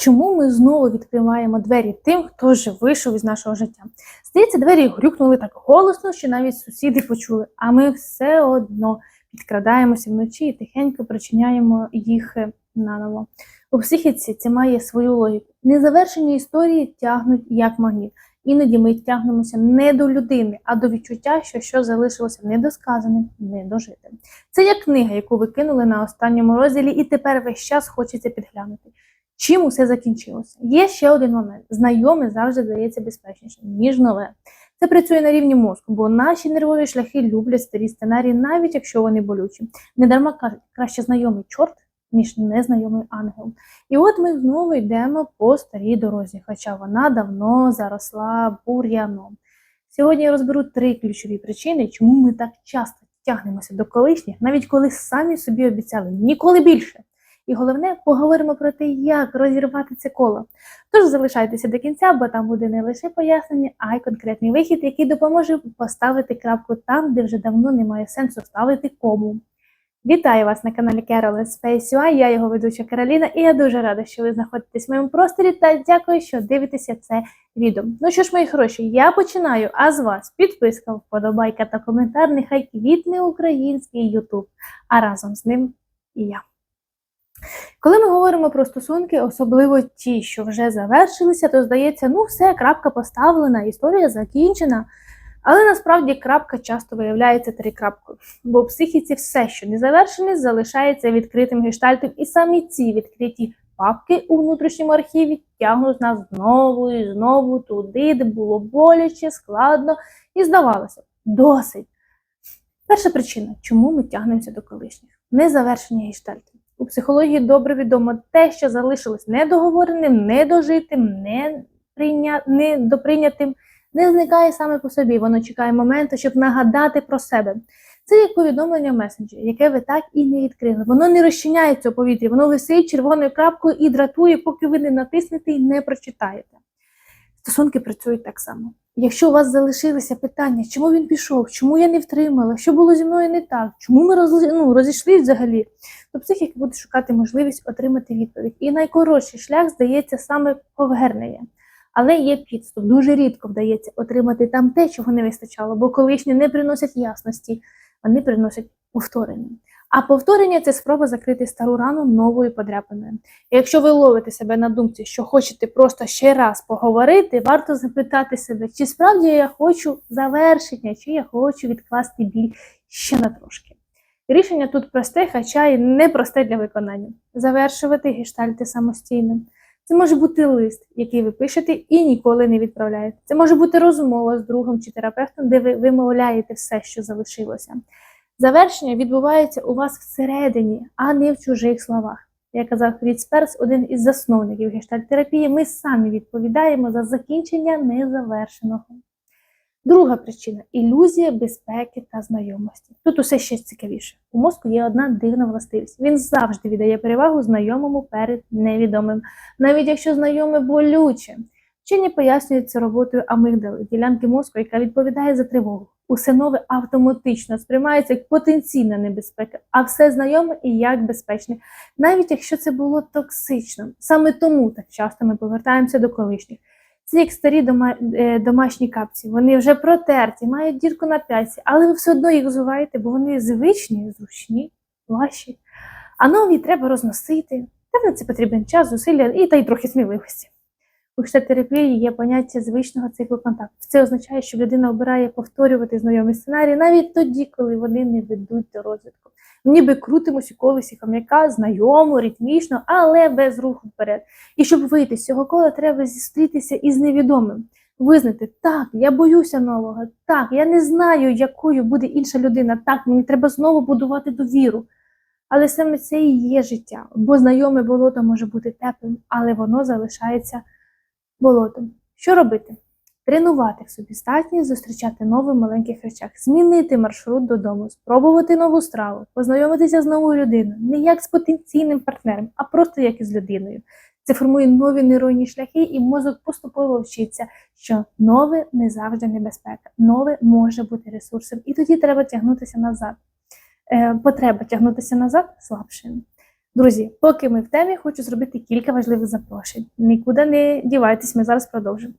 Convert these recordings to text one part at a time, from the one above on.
Чому ми знову відкриваємо двері тим, хто вже вийшов із нашого життя? Здається, двері грюкнули так голосно, що навіть сусіди почули, а ми все одно підкрадаємося вночі і тихенько причиняємо їх е, наново. У психіці це має свою логіку. Незавершені історії тягнуть як магніт. Іноді ми тягнемося не до людини, а до відчуття, що щось залишилося недосказаним, недожитим. Це як книга, яку ви кинули на останньому розділі, і тепер весь час хочеться підглянути. Чим усе закінчилося? Є ще один момент: знайоме завжди здається безпечніше, ніж нове. Це працює на рівні мозку, бо наші нервові шляхи люблять старі сценарії, навіть якщо вони болючі. Недарма кажуть, краще знайомий чорт, ніж незнайомий ангел. І от ми знову йдемо по старій дорозі, хоча вона давно заросла бур'яном. Сьогодні я розберу три ключові причини, чому ми так часто тягнемося до колишніх, навіть коли самі собі обіцяли ніколи більше. І головне, поговоримо про те, як розірвати це коло. Тож залишайтеся до кінця, бо там буде не лише пояснення, а й конкретний вихід, який допоможе поставити крапку там, де вже давно немає сенсу ставити кому. Вітаю вас на каналі Carol Space UI, я його ведуча Кароліна, і я дуже рада, що ви знаходитесь в моєму просторі та дякую, що дивитеся це відео. Ну що ж, мої хороші, я починаю, а з вас підписка, вподобайка та коментар, нехай квітне український YouTube, а разом з ним і я. Коли ми говоримо про стосунки, особливо ті, що вже завершилися, то здається, ну все, крапка поставлена, історія закінчена. Але насправді крапка часто виявляється трикрапкою, бо в психіці все, що не завершене, залишається відкритим гештальтом, і самі ці відкриті папки у внутрішньому архіві тягнуть нас знову і знову туди, де було боляче, складно і здавалося, досить. Перша причина, чому ми тягнемося до колишніх незавершення гештальтів. У психології добре відомо те, що залишилось недоговореним, недожитим, не прийня... недоприйнятим, не зникає саме по собі. Воно чекає моменту, щоб нагадати про себе. Це як повідомлення в месенджері, яке ви так і не відкрили. Воно не розчиняється у повітрі, воно висить червоною крапкою і дратує, поки ви не натиснете і не прочитаєте. Стосунки працюють так само. Якщо у вас залишилися питання, чому він пішов, чому я не втримала, що було зі мною не так, чому ми роз... ну, розійшлися взагалі, то психік буде шукати можливість отримати відповідь. І найкоротший шлях здається саме повернення. Але є підступ, дуже рідко вдається отримати там те, чого не вистачало, бо колишні не приносять ясності, вони приносять повторення. А повторення це спроба закрити стару рану новою подряпиною. І якщо ви ловите себе на думці, що хочете просто ще раз поговорити, варто запитати себе, чи справді я хочу завершення, чи я хочу відкласти біль ще на трошки. Рішення тут просте, хоча й не просте для виконання. Завершувати гештальти самостійно. Це може бути лист, який ви пишете і ніколи не відправляєте. Це може бути розмова з другом чи терапевтом, де ви вимовляєте все, що залишилося. Завершення відбувається у вас всередині, а не в чужих словах. Як казав Фріц Перс, один із засновників гештальт-терапії, ми самі відповідаємо за закінчення незавершеного. Друга причина ілюзія безпеки та знайомості. Тут усе ще цікавіше. У мозку є одна дивна властивість. Він завжди віддає перевагу знайомому перед невідомим, навіть якщо знайоме болюче. Вчені пояснюють це роботою амигдали, ділянки мозку, яка відповідає за тривогу. Усе нове автоматично сприймається як потенційна небезпека, а все знайоме і як безпечне, навіть якщо це було токсично. Саме тому так часто ми повертаємося до колишніх. Це як старі дома, е, домашні капці. Вони вже протерті, мають дірку на п'ятці, але ви все одно їх взуваєте, бо вони звичні, зручні, ваші. А нові треба розносити. На це потрібен час, зусилля і та й трохи сміливості. У терапії є поняття звичного циклу контакту. Це означає, що людина обирає повторювати знайомі сценарії навіть тоді, коли вони не ведуть до розвитку. Ніби крутимось у колесі хом'яка, знайомо, ритмічно, але без руху вперед. І щоб вийти з цього кола, треба зустрітися із невідомим. Визнати, так, я боюся нового, так, я не знаю, якою буде інша людина, так, мені треба знову будувати довіру. Але саме це і є життя, бо знайоме болото може бути теплим, але воно залишається болотом. Що робити? Тренувати в собі здатність зустрічати нових маленьких речах, змінити маршрут додому, спробувати нову страву, познайомитися з новою людиною, не як з потенційним партнером, а просто як із людиною. Це формує нові нейронні шляхи, і мозок поступово вчиться, що нове не завжди небезпека, нове може бути ресурсом, і тоді треба тягнутися назад. Е, потреба тягнутися назад слабшим. Друзі, поки ми в темі, хочу зробити кілька важливих запрошень. Нікуди не дівайтесь, ми зараз продовжимо.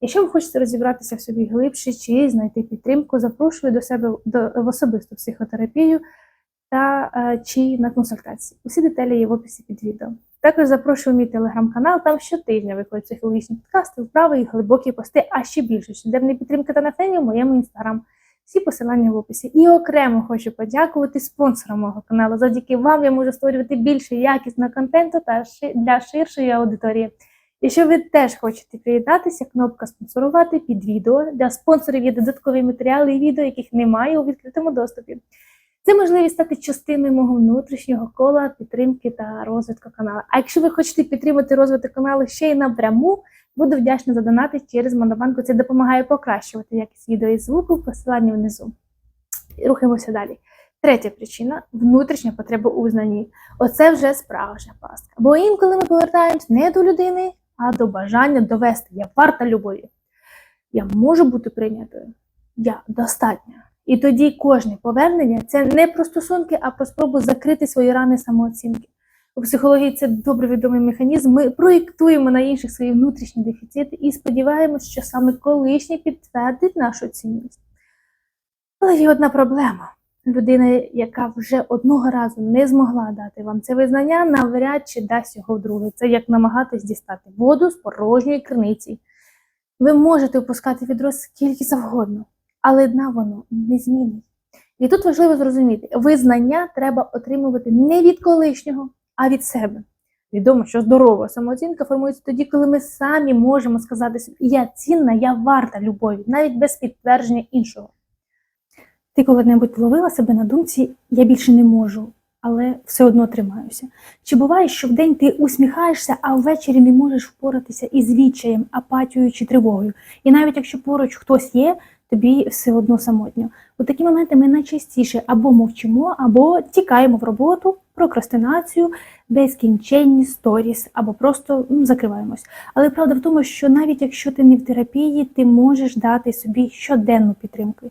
Якщо ви хочете розібратися в собі глибше чи знайти підтримку, запрошую до себе до, в особисту психотерапію та е, чи на консультації. Усі деталі є в описі під відео. Також запрошую мій телеграм-канал, там щотижня виходять психологічні подкасти, вправи і глибокі пости, а ще більше щоденної підтримки та натхнення в моєму інстаграм. Всі посилання в описі. І окремо хочу подякувати спонсорам мого каналу. Завдяки вам я можу створювати більше якісного контенту та ши- для ширшої аудиторії. Якщо ви теж хочете приєднатися, кнопка спонсорувати під відео. Для спонсорів є додаткові матеріали і відео, яких немає у відкритому доступі. Це можливість стати частиною мого внутрішнього кола підтримки та розвитку каналу. А якщо ви хочете підтримати розвиток каналу ще й напряму, буду вдячна за донати через Монобанку. Це допомагає покращувати якість відео і звуку в посиланні внизу. Рухаємося далі. Третя причина внутрішня потреба у знанні. Оце вже справжня пастка. Бо інколи ми повертаємось не до людини, а до бажання довести. Я варта любові. Я можу бути прийнятою. Я достатня. І тоді кожне повернення це не про стосунки, а про спробу закрити свої рани самооцінки. У психології це добре відомий механізм. Ми проєктуємо на інших свої внутрішні дефіцити і сподіваємося, що саме колишнє підтвердить нашу цінність. Але є одна проблема. Людина, яка вже одного разу не змогла дати вам це визнання, навряд чи дасть його вдруге. Це як намагатись дістати воду з порожньої криниці. Ви можете опускати відро скільки завгодно, але дна воно не змінить. І тут важливо зрозуміти, визнання треба отримувати не від колишнього, а від себе. Відомо, що здорова самооцінка формується тоді, коли ми самі можемо сказати собі, я цінна, я варта любові, навіть без підтвердження іншого. Ти коли-небудь ловила себе на думці, я більше не можу, але все одно тримаюся. Чи буває, що вдень ти усміхаєшся, а ввечері не можеш впоратися із відчаєм, апатією чи тривогою? І навіть якщо поруч хтось є, тобі все одно самотньо. У такі моменти ми найчастіше або мовчимо, або тікаємо в роботу, прокрастинацію, безкінченні сторіс, або просто ну, закриваємось. Але правда в тому, що навіть якщо ти не в терапії, ти можеш дати собі щоденну підтримку.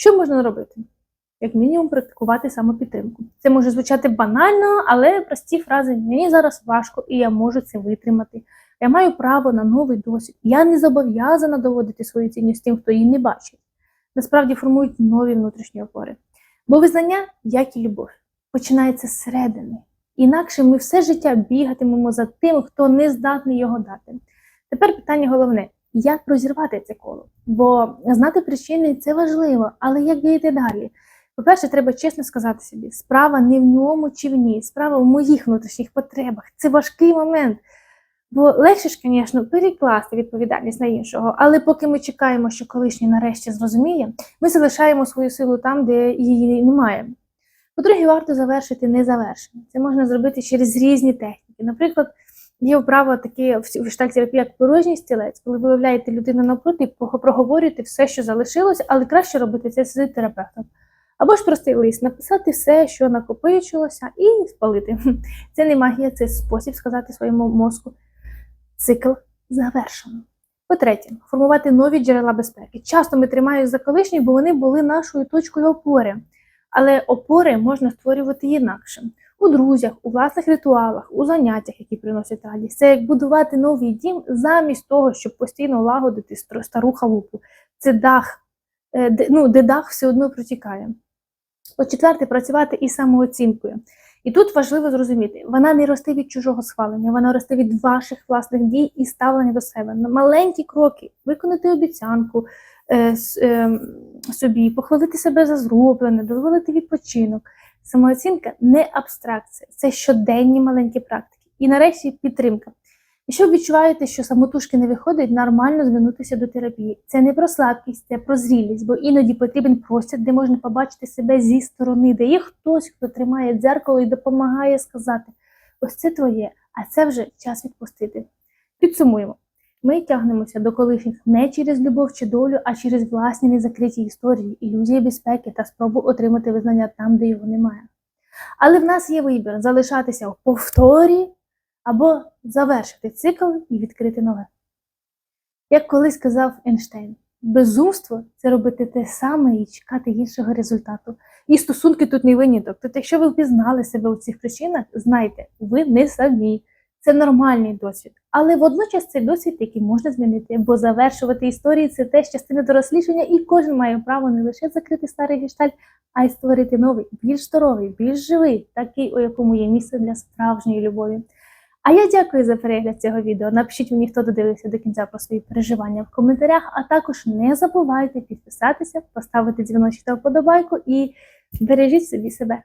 Що можна робити? Як мінімум, практикувати самопідтримку. Це може звучати банально, але прості фрази мені зараз важко і я можу це витримати. Я маю право на новий досвід. Я не зобов'язана доводити свою цінність тим, хто її не бачить. Насправді формують нові внутрішні опори. Бо визнання, як і любов, починається зсередини. Інакше ми все життя бігатимемо за тим, хто не здатний його дати. Тепер питання головне: як розірвати це коло? Бо знати причини це важливо, але як діяти далі? По-перше, треба чесно сказати собі, справа не в ньому чи в ній, справа в моїх внутрішніх потребах. Це важкий момент. Бо легше ж, звісно, перекласти відповідальність на іншого, але поки ми чекаємо, що колишній нарешті зрозуміє, ми залишаємо свою силу там, де її немає. По-друге, варто завершити незавершене. Це можна зробити через різні техніки. Наприклад, є вправа таке в гештальтерапії, як порожній стілець, коли ви виявляєте людину навпроти, і проговорюєте все, що залишилось, але краще робити це з терапевтом. Або ж простий лист, написати все, що накопичилося, і спалити. Це не магія, це спосіб сказати своєму мозку. Цикл завершено. По-третє, формувати нові джерела безпеки. Часто ми тримаємося за колишні, бо вони були нашою точкою опори. Але опори можна створювати інакше. У друзях, у власних ритуалах, у заняттях, які приносять радість. Це як будувати новий дім замість того, щоб постійно лагодити стару халупу. Це дах, е, де, ну, де дах все одно протікає. По-четверте, працювати із самооцінкою. І тут важливо зрозуміти, вона не росте від чужого схвалення, вона росте від ваших власних дій і ставлення до себе. Маленькі кроки виконати обіцянку е, е, собі, похвалити себе за зроблене, дозволити відпочинок. Самооцінка не абстракція, це щоденні маленькі практики. І нарешті підтримка. Якщо ви відчуваєте, що самотужки не виходить, нормально звернутися до терапії. Це не про слабкість, це про зрілість, бо іноді потрібен простір, де можна побачити себе зі сторони, де є хтось, хто тримає дзеркало і допомагає сказати: ось це твоє, а це вже час відпустити. Підсумуємо. Ми тягнемося до колишніх не через любов чи долю, а через власні незакриті історії, ілюзії безпеки та спробу отримати визнання там, де його немає. Але в нас є вибір залишатися в повторі або завершити цикл і відкрити нове. Як колись казав Ейнштейн, безумство це робити те саме і чекати іншого результату. І стосунки тут не виняток. Тобто, якщо ви впізнали себе у цих причинах, знайте, ви не самі. Це нормальний досвід. Але водночас це досвід, який можна змінити, бо завершувати історії це теж частина дорослішання, і кожен має право не лише закрити старий гештальт, а й створити новий, більш здоровий, більш живий, такий, у якому є місце для справжньої любові. А я дякую за перегляд цього відео. Напишіть мені, хто додивився до кінця про свої переживання в коментарях, а також не забувайте підписатися, поставити дзвіночок та вподобайку і бережіть собі себе.